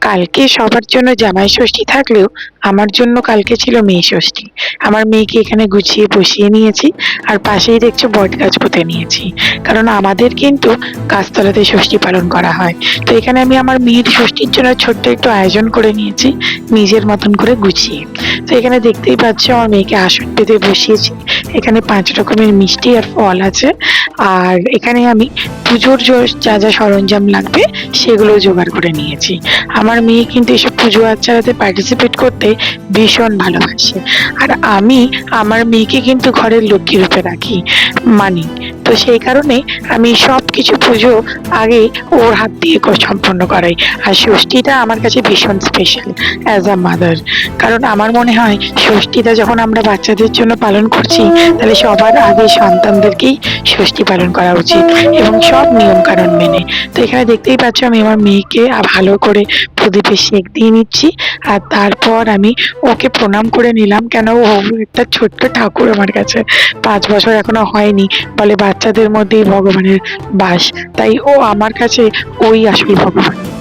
কালকে সবার জন্য জামাই ষষ্ঠী থাকলেও আমার জন্য কালকে ছিল মেয়ে ষষ্ঠী। আমার মেয়েকে এখানে গুছিয়ে বসিয়ে নিয়েছি আর পাশেই দেখছ বট গাছ পুঁতে নিয়েছি। কারণ আমাদের কিন্তু গাছতলাতে ষষ্ঠী পালন করা হয়। তো এখানে আমি আমার মেয়ের ষষ্ঠীর জন্য ছোট্ট একটু আয়োজন করে নিয়েছি, নিজের মতন করে গুছিয়ে। তো এখানে দেখতেই পাচ্ছ আমার মেয়েকে আসন পেতে বসিয়েছি। এখানে পাঁচ রকমের মিষ্টি আর ফল আছে। আর এখানে আমি পুজোর যা যা সরঞ্জাম লাগবে সেগুলো জোগাড় করে নিয়েছি। আমার মেয়ে কিন্তু এসব পুজো আচ্চারাতে পার্টিসিপেট করতে ভীষণ ভালোবাসে। আর আমি আমার মেয়েকে কিন্তু ঘরের লক্ষ্মী রূপে রাখি, মানি। তো সেই কারণে আমি সব কিছু পুজো আগে ওর হাত দিয়ে সম্পন্ন করাই। আর ষষ্ঠীটা আমার কাছে ভীষণ স্পেশাল অ্যাজ আ মাদার কারণ আমার মনে হয় ষষ্ঠীটা যখন আমরা বাচ্চাদের জন্য পালন করছি, তাহলে সবার আগে সন্তানদেরকেই ষষ্ঠী পালন করা উচিত এবং সব নিয়ম কানুন মেনে। তো এখানে দেখতেই পাচ্ছ আমি আমার মেয়েকে ভালো করে প্রদীপে শেখ দিয়ে নিচ্ছি। আর তারপর আমি ওকে প্রণাম করে নিলাম, কেন ও একটা ছোট্ট ঠাকুর আমার কাছে। পাঁচ বছর এখনও হয়নি, বলে বাচ্চাদের মধ্যেই ভগবানের বাস। তাই ও আমার কাছে ওই আসল ভগবান।